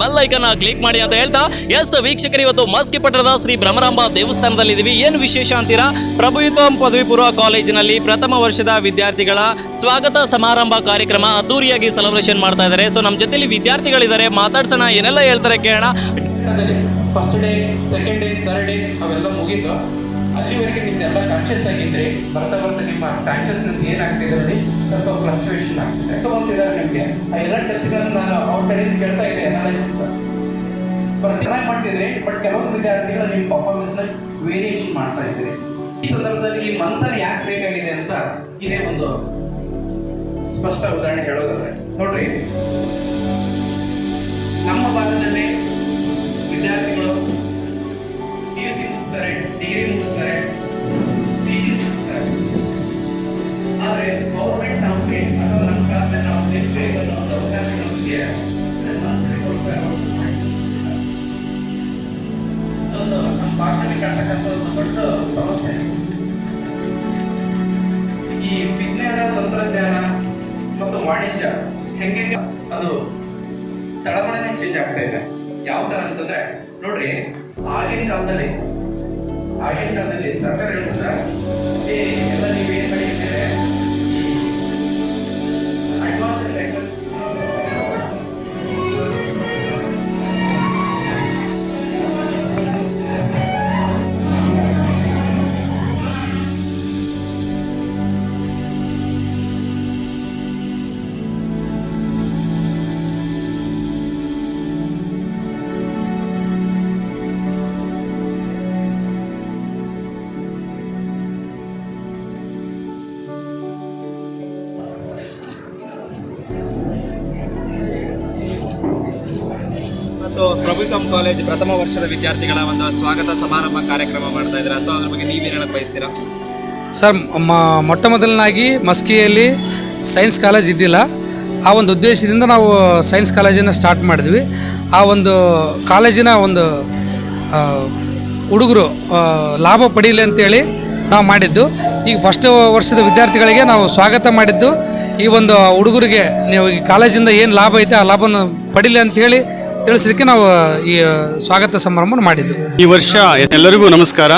Bell icon click ಮಾಡಿ ಅಂತ ಹೇಳ್ತಾ ಎಸ್ ವೀಕ್ಷಕರು, ಇವತ್ತು ಮಸ್ಕಿ ಪಟ್ಟಣದ ಶ್ರೀ ಭ್ರಮರಾಂಬ ದೇವಸ್ಥಾನದಲ್ಲಿ ಇದೀವಿ. ಏನು ವಿಶೇಷ ಅಂತೀರಾ? ಪ್ರಭುಯುತಂ ಪದವಿ ಪೂರ್ವ ಕಾಲೇಜಿನಲ್ಲಿ ಪ್ರಥಮ ವರ್ಷದ ವಿದ್ಯಾರ್ಥಿಗಳ ಸ್ವಾಗತ ಸಮಾರಂಭ ಕಾರ್ಯಕ್ರಮ ಅದ್ದೂರಿಯಾಗಿ ಸೆಲೆಬ್ರೇಷನ್ ಮಾಡ್ತಾ ಇದ್ದಾರೆ. ಸೊ ನಮ್ಮ ಜೊತೆಲಿ ವಿದ್ಯಾರ್ಥಿಗಳಿದ್ದಾರೆ. ಮಾತಾಡ್ಸೋಣ, ಏನೆಲ್ಲ ಹೇಳ್ತಾರೆ ಕೇಳೋಣ. First day second day third day ಅವೆಲ್ಲ ಮುಗೀತು. ಅಲ್ಲಿವರೆಗೆ ನಿಮ್ದೆಲ್ಲ ಕಾನ್ಶಿಯಸ್ ಆಗಿದ್ರೆ, ಬರ್ತಾ ಬರ್ತಾ ನಿಮ್ಮ ಕಾನ್ಶಿಯಸ್ನೆಸ್ ಏನಾಗ್ತಿದೆ ಅಲ್ಲಿ? ಸ್ವಲ್ಪ ಫ್ಲಕ್ಚುಯೇಷನ್ ಆಗ್ತಿದೆ. ತಗೊಂತಿದ್ದಾರೆ ನಿಮಗೆ. ಆ ಎಲ್ಲ ಟೆಸ್ಟ್ಗಳನ್ನು ನಾನು ಔಟ್ ಕಡೆಯಿಂದ ಕೇಳ್ತಾ ಇದ್ದೆ ಅನಾಲಿಸಿಸ್ ಚೆನ್ನಾಗಿ ಮಾಡ್ತಿದ್ರೆ, ಬಟ್ ಕೆಲವೊಂದು ವಿದ್ಯಾರ್ಥಿಗಳು ನಿಮ್ಮ ಪರ್ಫಾರ್ಮೆನ್ಸ್ನ ವೇರಿಯೇಷನ್ ಮಾಡ್ತಾ ಇದ್ರಿ. ಈ ಸಂದರ್ಭದಲ್ಲಿ ಈ ಮಂಥನ್ ಯಾಕೆ ಬೇಕಾಗಿದೆ ಅಂತ ಇದೇ ಒಂದು ಸ್ಪಷ್ಟ ಉದಾಹರಣೆ ಹೇಳೋದಾದ್ರೆ, ನೋಡ್ರಿ. ಹೆಂಗೆ ಅದು ತಳಮಳನೆ ಚೇಂಜ್ ಆಗ್ತಾ ಇದೆ. ಯಾವ ತರ ಅಂತಂದ್ರೆ, ನೋಡ್ರಿ, ಆಗಿನ ಕಾಲದಲ್ಲಿ ಆಗಿನ ಕಾಲದಲ್ಲಿ ಸರ್ಕಾರ ಹೇಳ್ತದ ಮತ್ತು ಪ್ರಭುಕಂ ಕಾಲೇಜ್ ಪ್ರಥಮ ವರ್ಷದ ವಿದ್ಯಾರ್ಥಿಗಳ ಒಂದು ಸ್ವಾಗತ ಸಮಾರಂಭ ಕಾರ್ಯಕ್ರಮ ಮಾಡ್ತಾ ಇದ್ದಾರೆ? ಸೊ ಅದ್ರ ಬಗ್ಗೆ ನೀವೇನು ಹೇಳಕ್ ಬಯಸ್ತೀರಾ? ಸರ್ ಮೊಟ್ಟ ಮೊದಲನಾಗಿ ಮಸ್ಕಿಯಲ್ಲಿ ಸೈನ್ಸ್ ಕಾಲೇಜ್ ಇದ್ದಿಲ್ಲ. ಆ ಒಂದು ಉದ್ದೇಶದಿಂದ ನಾವು ಸೈನ್ಸ್ ಕಾಲೇಜನ್ನು ಸ್ಟಾರ್ಟ್ ಮಾಡಿದ್ವಿ. ಆ ಒಂದು ಕಾಲೇಜಿನ ಒಂದು ಹುಡುಗರು ಲಾಭ ಪಡೀಲಿ ಅಂತೇಳಿ ನಾವು ಮಾಡಿದ್ದು. ಈಗ ಫಸ್ಟ್ ವರ್ಷದ ವಿದ್ಯಾರ್ಥಿಗಳಿಗೆ ನಾವು ಸ್ವಾಗತ ಮಾಡಿದ್ದು. ಈ ಒಂದು ಹುಡುಗರಿಗೆ ನೀವು ಈ ಕಾಲೇಜಿಂದ ಏನು ಲಾಭ ಐತೆ ಆ ಲಾಭನ ಪಡೀಲಿ ಅಂತೇಳಿ ತಿಳಿಸ್ಲಿಕ್ಕೆ ನಾವು ಈ ಸ್ವಾಗತ ಸಮಾರಂಭ ಮಾಡಿದ್ದು. ಈ ವರ್ಷ ಎಲ್ಲರಿಗೂ ನಮಸ್ಕಾರ.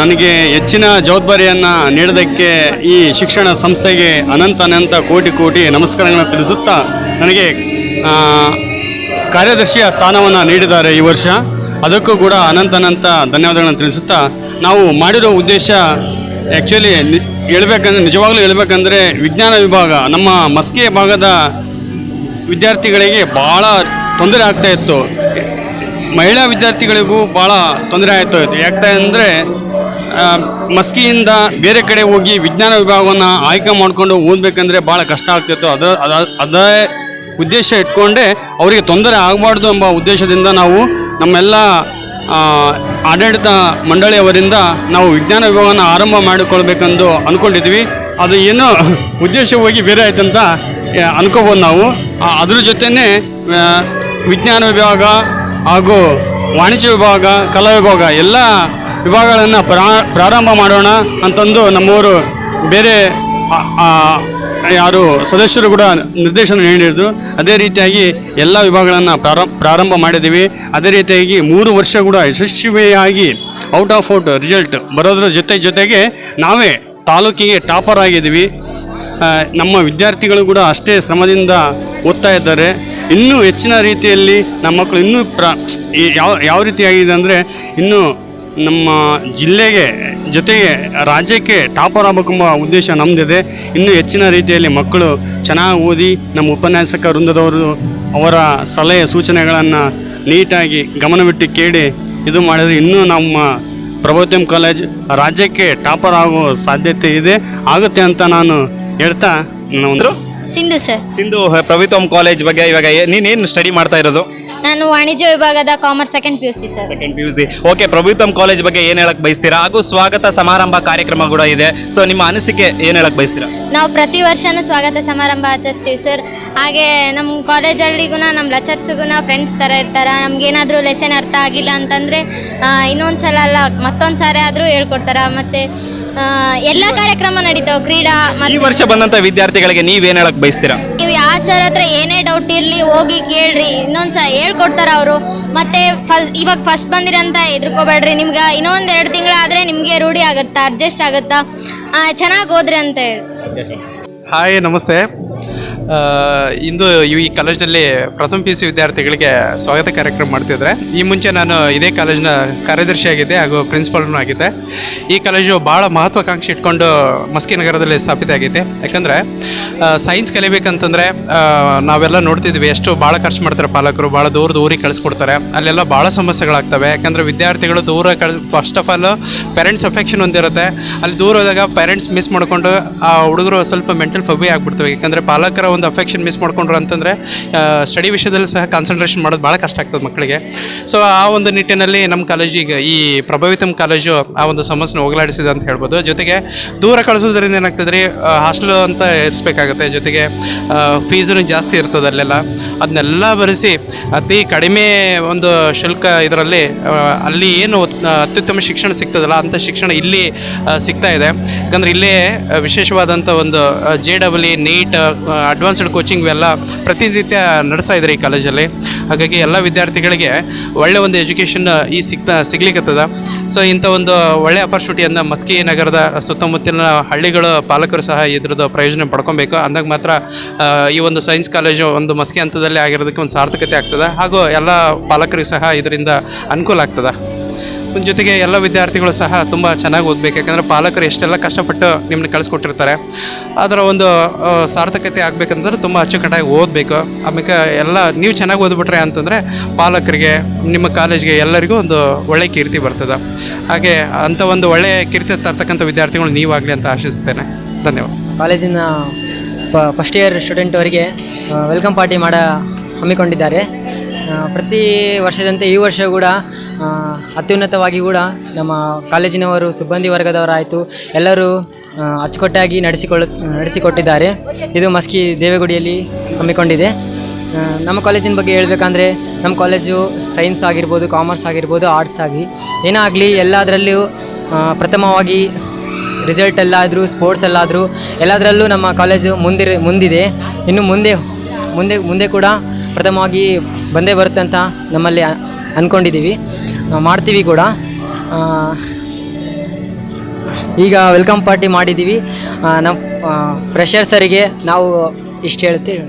ನನಗೆ ಹೆಚ್ಚಿನ ಜವಾಬ್ದಾರಿಯನ್ನು ನೀಡೋದಕ್ಕೆ ಈ ಶಿಕ್ಷಣ ಸಂಸ್ಥೆಗೆ ಅನಂತ ಅನಂತ ಕೋಟಿ ಕೋಟಿ ನಮಸ್ಕಾರಗಳನ್ನು ತಿಳಿಸುತ್ತಾ ನನಗೆ ಕಾರ್ಯದರ್ಶಿಯ ಸ್ಥಾನವನ್ನು ನೀಡಿದ್ದಾರೆ ಈ ವರ್ಷ. ಅದಕ್ಕೂ ಕೂಡ ಅನಂತ ಅನಂತ ಧನ್ಯವಾದಗಳನ್ನು ತಿಳಿಸುತ್ತಾ ನಾವು ಮಾಡಿರೋ ಉದ್ದೇಶ ಆ್ಯಕ್ಚುಲಿ ಹೇಳ್ಬೇಕಂದ್ರೆ, ನಿಜವಾಗ್ಲೂ ಹೇಳ್ಬೇಕಂದ್ರೆ ವಿಜ್ಞಾನ ವಿಭಾಗ ನಮ್ಮ ಮಸ್ಕೆ ಭಾಗದ ವಿದ್ಯಾರ್ಥಿಗಳಿಗೆ ಭಾಳ ತೊಂದರೆ ಆಗ್ತಾ ಇತ್ತು. ಮಹಿಳಾ ವಿದ್ಯಾರ್ಥಿಗಳಿಗೂ ಭಾಳ ತೊಂದರೆ ಆಯಿತು ಯಾಕೆ ಅಂದರೆ ಮಸ್ಕಿಯಿಂದ ಬೇರೆ ಕಡೆ ಹೋಗಿ ವಿಜ್ಞಾನ ವಿಭಾಗವನ್ನು ಆಯ್ಕೆ ಮಾಡಿಕೊಂಡು ಓದಬೇಕಂದ್ರೆ ಭಾಳ ಕಷ್ಟ ಆಗ್ತಿತ್ತು ಅದರ, ಅದ- ಉದ್ದೇಶ ಇಟ್ಕೊಂಡೇ ಅವರಿಗೆ ತೊಂದರೆ ಆಗಬಾರ್ದು ಎಂಬ ಉದ್ದೇಶದಿಂದ ನಾವು ನಮ್ಮೆಲ್ಲ ಆಡಳಿತ ಮಂಡಳಿಯವರಿಂದ ನಾವು ವಿಜ್ಞಾನ ವಿಭಾಗವನ್ನು ಆರಂಭ ಮಾಡಿಕೊಳ್ಬೇಕೆಂದು ಅಂದ್ಕೊಂಡಿದ್ವಿ ಅದು ಏನೋ ಉದ್ದೇಶ ಹೋಗಿ ಬೇರೆ ಆಯ್ತಂತ ಅಂತ ಅನ್ಕೋಬೋದು ನಾವು. ಅದ್ರ ಜೊತೆನೇ ವಿಜ್ಞಾನ ವಿಭಾಗ ಹಾಗೂ ವಾಣಿಜ್ಯ ವಿಭಾಗ, ಕಲಾ ವಿಭಾಗ ಎಲ್ಲ ವಿಭಾಗಗಳನ್ನು ಪ್ರಾ, ಪ್ರಾರಂಭ ಮಾಡೋಣ ಅಂತಂದು ನಮ್ಮವರು ಬೇರೆ ಯಾರು ಸದಸ್ಯರು ಕೂಡ ನಿರ್ದೇಶನ ನೀಡಿದ್ರು. ಅದೇ ರೀತಿಯಾಗಿ ಎಲ್ಲ ವಿಭಾಗಗಳನ್ನು ಪ್ರಾರಂಭ ಪ್ರಾರಂಭ ಮಾಡಿದ್ದೀವಿ. ಅದೇ ರೀತಿಯಾಗಿ ಮೂರು ವರ್ಷ ಕೂಡ ಯಶಸ್ವಿಯಾಗಿ ಔಟ್ ಆಫ್ ಔಟ್ ರಿಸಲ್ಟ್ ಬರೋದ್ರ ಜೊತೆ ಜೊತೆಗೆ ನಾವೇ ತಾಲೂಕಿಗೆ ಟಾಪರ್ ಆಗಿದ್ದೀವಿ. ನಮ್ಮ ವಿದ್ಯಾರ್ಥಿಗಳು ಕೂಡ ಅಷ್ಟೇ ಶ್ರಮದಿಂದ ಓದ್ತಾ ಇದ್ದಾರೆ. ಇನ್ನೂ ಹೆಚ್ಚಿನ ರೀತಿಯಲ್ಲಿ ನಮ್ಮ ಮಕ್ಕಳು ಇನ್ನೂ ಪ್ರ ಯಾವ ಯಾವ ರೀತಿಯಾಗಿದೆ ಅಂದರೆ ಇನ್ನೂ ನಮ್ಮ ಜಿಲ್ಲೆಗೆ, ಜೊತೆಗೆ ರಾಜ್ಯಕ್ಕೆ ಟಾಪರ್ ಆಗಬೇಕೆಂಬ ಉದ್ದೇಶ ನಮ್ಮದಿದೆ ಇನ್ನೂ ಹೆಚ್ಚಿನ ರೀತಿಯಲ್ಲಿ ಮಕ್ಕಳು ಚೆನ್ನಾಗಿ ಓದಿ ನಮ್ಮ ಉಪನ್ಯಾಸಕ ವೃಂದದವರು ಅವರ ಸಲಹೆ ಸೂಚನೆಗಳನ್ನು ನೀಟಾಗಿ ಗಮನವಿಟ್ಟು ಕೇಳಿ ಇದು ಮಾಡಿದರೆ ಇನ್ನೂ ನಮ್ಮ ಪ್ರಭೋದ್ಯಮ್ ಕಾಲೇಜ್ ರಾಜ್ಯಕ್ಕೆ ಟಾಪರ್ ಆಗೋ ಸಾಧ್ಯತೆ ಇದೆ. ಆಗುತ್ತೆ ಅಂತ ನಾನು ಹೇಳ್ತಾ ನಾವು ಸಿಂಧು ಸರ್. ಸಿಂಧು ಪ್ರಭುತ್ವಂ ಕಾಲೇಜ್ ಬಗ್ಗೆ ಇವಾಗ ನೀನೇನು ಸ್ಟಡಿ ಮಾಡ್ತಾ ಇರೋದು? ನಾನು ವಾಣಿಜ್ಯ ವಿಭಾಗದ commerce second P U C sir second P U C okay Prabhutvam college ಬಗ್ಗೆ ಏನು ಹೇಳಕ್ ಬಯಸ್ತೀರಾ? ಹಾಗೂ ಸ್ವಾಗತ ಸಮಾರಂಭ ಕಾರ್ಯಕ್ರಮ ಕೂಡ ಇದೆ. ಸೊ ನಿಮ್ಮ ಅನಿಸಿಕೆ ಏನು ಹೇಳಕ್ ಬಯಸ್ತೀರಾ? ನಾವು ಪ್ರತಿ ವರ್ಷನೂ ಸ್ವಾಗತ ಸಮಾರಂಭ ಆಚರಿಸ್ತೀವಿ ಸರ್ ಹಾಗೆ ನಮ್ಮ ಕಾಲೇಜಲ್ಲಿಗೂ ನಮ್ಮ ಲೆಕ್ಚರ್ಸ್ಗೂ ಫ್ರೆಂಡ್ಸ್ ಥರ ಇರ್ತಾರೆ. ನಮ್ಗೇನಾದರೂ ಲೆಸನ್ ಅರ್ಥ ಆಗಿಲ್ಲ ಅಂತಂದರೆ ಇನ್ನೊಂದು ಸಲ ಅಲ್ಲ ಮತ್ತೊಂದು ಸಾರಿ ಆದರೂ ಹೇಳ್ಕೊಡ್ತಾರೆ. ಮತ್ತು ಎಲ್ಲ ಕಾರ್ಯಕ್ರಮ ನಡೀತಾವೆ ಕ್ರೀಡಾ ಈ ಮತ್ತು ವರ್ಷ ಬಂದಂತ ವಿದ್ಯಾರ್ಥಿಗಳಿಗೆ ನೀವೇನ್ ಹೇಳಕ್ ಬಯಸ್ತೀರಾ? ನೀವು ಆ ಸರ್ ಹತ್ರ ಏನೇ ಡೌಟ್ ಇರಲಿ ಹೋಗಿ ಕೇಳ್ರಿ. ಇನ್ನೊಂದು ಸಲ ಹೇಳ್ಕೊಡ್ತಾರೆ ಅವರು. ಮತ್ತೆ ಫಸ್ಟ್ ಇವಾಗ ಫಸ್ಟ್ ಬಂದಿರಂತ ಹೆದರ್ಕೋಬೇಡ್ರಿ ನಿಮ್ಗೆ. ಇನ್ನೊಂದು ಎರಡು ತಿಂಗಳಾದರೆ ನಿಮಗೆ ರೂಢಿ ಆಗುತ್ತಾ ಅಡ್ಜಸ್ಟ್ ಆಗುತ್ತಾ? ಚೆನ್ನಾಗಿ ಹೋದ್ರಿ ಅಂತ ಹೇಳಿ. ಹಾಯ್ ನಮಸ್ತೆ. ಇಂದು ಈ ಕಾಲೇಜಿನಲ್ಲಿ ಪ್ರಥಮ ಪಿ ಯು ಸಿ ವಿದ್ಯಾರ್ಥಿಗಳಿಗೆ ಸ್ವಾಗತ ಕಾರ್ಯಕ್ರಮ ಮಾಡ್ತಿದ್ರೆ ಈ ಮುಂಚೆ ನಾನು ಇದೇ ಕಾರ್ಯದರ್ಶಿ ಕಾರ್ಯದರ್ಶಿಯಾಗಿದ್ದೆ ಹಾಗೂ ಪ್ರಿನ್ಸಿಪಾಲ್ನೂ ಆಗಿದ್ದೆ. ಈ ಕಾಲೇಜು ಭಾಳ ಮಹತ್ವಾಕಾಂಕ್ಷೆ ಇಟ್ಕೊಂಡು ಮಸ್ಕಿ ನಗರದಲ್ಲಿ ಸ್ಥಾಪಿತ ಆಗೈತೆ ಯಾಕಂದರೆ ಸೈನ್ಸ್ ಕಲಿಬೇಕಂತಂದರೆ ನಾವೆಲ್ಲ ನೋಡ್ತಿದ್ವಿ ಎಷ್ಟು ಭಾಳ ಖರ್ಚು ಮಾಡ್ತಾರೆ ಪಾಲಕರು ಭಾಳ ದೂರದ ಊರಿಗೆ ಕಳಿಸ್ಕೊಡ್ತಾರೆ. ಅಲ್ಲೆಲ್ಲ ಭಾಳ ಸಮಸ್ಯೆಗಳಾಗ್ತವೆ. ಯಾಕಂದರೆ ವಿದ್ಯಾರ್ಥಿಗಳು ದೂರ ಕಳ್ಸಿ first of all parents affection ಹೊಂದಿರುತ್ತೆ. ಅಲ್ಲಿ ದೂರ ಹೋದಾಗ ಪೇರೆಂಟ್ಸ್ ಮಿಸ್ ಮಾಡಿಕೊಂಡು ಆ ಹುಡುಗರು ಸ್ವಲ್ಪ ಮೆಂಟಲ್ ಫಬಿ ಆಗಿಬಿಡ್ತವೆ. ಯಾಕಂದರೆ ಪಾಲಕರ ಒಂದು ಅಫೆಕ್ಷನ್ ಮಿಸ್ ಮಾಡ್ಕೊಂಡ್ರು ಅಂತಂದರೆ ಸ್ಟಡಿ ವಿಷಯದಲ್ಲಿ ಸಹ ಕಾನ್ಸಂಟ್ರೇಷನ್ ಮಾಡೋದು ಭಾಳ ಕಷ್ಟ ಆಗ್ತದೆ ಮಕ್ಕಳಿಗೆ. ಸೊ ಆ ಒಂದು ನಿಟ್ಟಿನಲ್ಲಿ ನಮ್ಮ ಕಾಲೇಜಿಗೆ ಈ ಪ್ರಭಾವಿತಂ ಕಾಲೇಜು ಆ ಒಂದು ಸಮಸ್ಯೆನ ಹೋಗಲಾಡಿಸಿದೆ ಅಂತ ಹೇಳ್ಬೋದು. ಜೊತೆಗೆ ದೂರ ಕಳಿಸೋದ್ರಿಂದ ಏನಾಗ್ತದೆ ರೀ ಹಾಸ್ಟೆಲ್ ಅಂತ ಇರಿಸ್ಬೇಕಾಗತ್ತೆ. ಜೊತೆಗೆ ಫೀಸೂ ಜಾಸ್ತಿ ಇರ್ತದೆ ಅಲ್ಲೆಲ್ಲ. ಅದನ್ನೆಲ್ಲ ಬರೆಸಿ ಅತಿ ಕಡಿಮೆ ಒಂದು ಶುಲ್ಕ ಇದರಲ್ಲಿ ಅಲ್ಲಿ ಏನು ಅತ್ಯುತ್ತಮ ಶಿಕ್ಷಣ ಸಿಗ್ತದಲ್ಲ ಅಂಥ ಶಿಕ್ಷಣ ಇಲ್ಲಿ ಸಿಗ್ತಾ ಇದೆ. ಯಾಕಂದರೆ ಇಲ್ಲೇ ವಿಶೇಷವಾದಂಥ ಒಂದು J double E NEET advanced coaching ಎಲ್ಲ ಪ್ರತಿನಿತ್ಯ ನಡೆಸ್ತಾ ಇದ್ದಾರೆ ಈ ಕಾಲೇಜಲ್ಲಿ. ಹಾಗಾಗಿ ಎಲ್ಲ ವಿದ್ಯಾರ್ಥಿಗಳಿಗೆ ಒಳ್ಳೆ ಒಂದು ಎಜುಕೇಷನ್ ಈ ಸಿಗ್ತಾ ಸಿಗ್ಲಿಕ್ಕತ್ತದ ಸೊ ಇಂಥ ಒಂದು ಒಳ್ಳೆ ಅಪರ್ಚುನಿಟಿಯನ್ನು ಮಸ್ಕಿ ನಗರದ ಸುತ್ತಮುತ್ತಲಿನ ಹಳ್ಳಿಗಳ ಪಾಲಕರು ಸಹ ಇದ್ರದ್ದು ಪ್ರಯೋಜನ ಪಡ್ಕೊಬೇಕು. ಅಂದಾಗ ಮಾತ್ರ ಈ ಒಂದು ಸೈನ್ಸ್ ಕಾಲೇಜು ಒಂದು ಮಸ್ಕಿ ಹಂತದಲ್ಲಿ ಆಗಿರೋದಕ್ಕೆ ಒಂದು ಸಾರ್ಥಕತೆ ಆಗ್ತದೆ. ಹಾಗೂ ಎಲ್ಲ ಪಾಲಕರಿಗೂ ಸಹ ಇದರಿಂದ ಅನುಕೂಲ ಆಗ್ತದೆ. ಜೊತೆಗೆ ಎಲ್ಲ ವಿದ್ಯಾರ್ಥಿಗಳು ಸಹ ತುಂಬ ಚೆನ್ನಾಗಿ ಓದಬೇಕು. ಯಾಕಂದರೆ ಪಾಲಕರು ಎಷ್ಟೆಲ್ಲ ಕಷ್ಟಪಟ್ಟು ನಿಮ್ಮನ್ನ ಕಳಿಸ್ಕೊಟ್ಟಿರ್ತಾರೆ. ಅದರ ಒಂದು ಸಾರ್ಥಕತೆ ಆಗಬೇಕಂದ್ರೆ ತುಂಬ ಅಚ್ಚುಕಟ್ಟಾಗಿ ಓದಬೇಕು. ಆಮೇಲೆ ಎಲ್ಲ, ನೀವು ಚೆನ್ನಾಗಿ ಓದ್ಬಿಟ್ರೆ ಅಂತಂದರೆ ಪಾಲಕರಿಗೆ, ನಿಮ್ಮ ಕಾಲೇಜ್ಗೆ ಎಲ್ಲರಿಗೂ ಒಂದು ಒಳ್ಳೆಯ ಕೀರ್ತಿ ಬರ್ತದೆ. ಹಾಗೆ ಅಂಥ ಒಂದು ಒಳ್ಳೆಯ ಕೀರ್ತಿ ತರ್ತಕ್ಕಂಥ ವಿದ್ಯಾರ್ಥಿಗಳು ನೀವಾಗಲಿ ಅಂತ ಆಶಿಸ್ತೇನೆ. ಧನ್ಯವಾದ. ಕಾಲೇಜಿನ ಫಸ್ಟ್ ಇಯರ್ ಸ್ಟೂಡೆಂಟ್ ಅವರಿಗೆ ವೆಲ್ಕಮ್ ಪಾರ್ಟಿ ಮಾಡ ಹಮ್ಮಿಕೊಂಡಿದ್ದಾರೆ. ಪ್ರತಿ ವರ್ಷದಂತೆ ಈ ವರ್ಷ ಕೂಡ ಅತ್ಯುನ್ನತವಾಗಿ ಕೂಡ ನಮ್ಮ ಕಾಲೇಜಿನವರು, ಸಿಬ್ಬಂದಿ ವರ್ಗದವರಾಯಿತು, ಎಲ್ಲರೂ ಅಚ್ಚುಕಟ್ಟಾಗಿ ನಡೆಸಿಕೊಳ್ಳು, ನಡೆಸಿಕೊಟ್ಟಿದ್ದಾರೆ. ಇದು ಮಸ್ಕಿ ದೇವೇಗುಡಿಯಲ್ಲಿ ಹಮ್ಮಿಕೊಂಡಿದೆ. ನಮ್ಮ ಕಾಲೇಜಿನ ಬಗ್ಗೆ ಹೇಳಬೇಕಂದ್ರೆ, ನಮ್ಮ ಕಾಲೇಜು ಸೈನ್ಸ್ ಆಗಿರ್ಬೋದು, ಕಾಮರ್ಸ್ ಆಗಿರ್ಬೋದು, ಆರ್ಟ್ಸ್ ಆಗಿ. ಏನೇ ಆಗಲಿ ಎಲ್ಲದರಲ್ಲೂ ಪ್ರಥಮವಾಗಿ ರಿಸಲ್ಟ್ ಎಲ್ಲಾದರೂ ಸ್ಪೋರ್ಟ್ಸ್ ಎಲ್ಲಾದರೂ, ಎಲ್ಲದರಲ್ಲೂ ನಮ್ಮ ಕಾಲೇಜು ಮುಂದಿರ, ಮುಂದಿದೆ. ಇನ್ನು ಮುಂದೆ ಮುಂದೆ ಮುಂದೆ ಕೂಡ ಪ್ರಥಮವಾಗಿ ಬಂದೇ ಬರುತ್ತೆ ಅಂತ ನಮ್ಮಲ್ಲಿ ಅಂದ್ಕೊಂಡಿದ್ದೀವಿ ಮಾಡ್ತೀವಿ ಕೂಡ. ಈಗ ವೆಲ್ಕಮ್ ಪಾರ್ಟಿ ಮಾಡಿದ್ದೀವಿ. ನಮ್ಮ ಫ್ರೆಷರ್ಸರಿಗೆ ನಾವು ಇಷ್ಟು ಹೇಳ್ತೀವಿ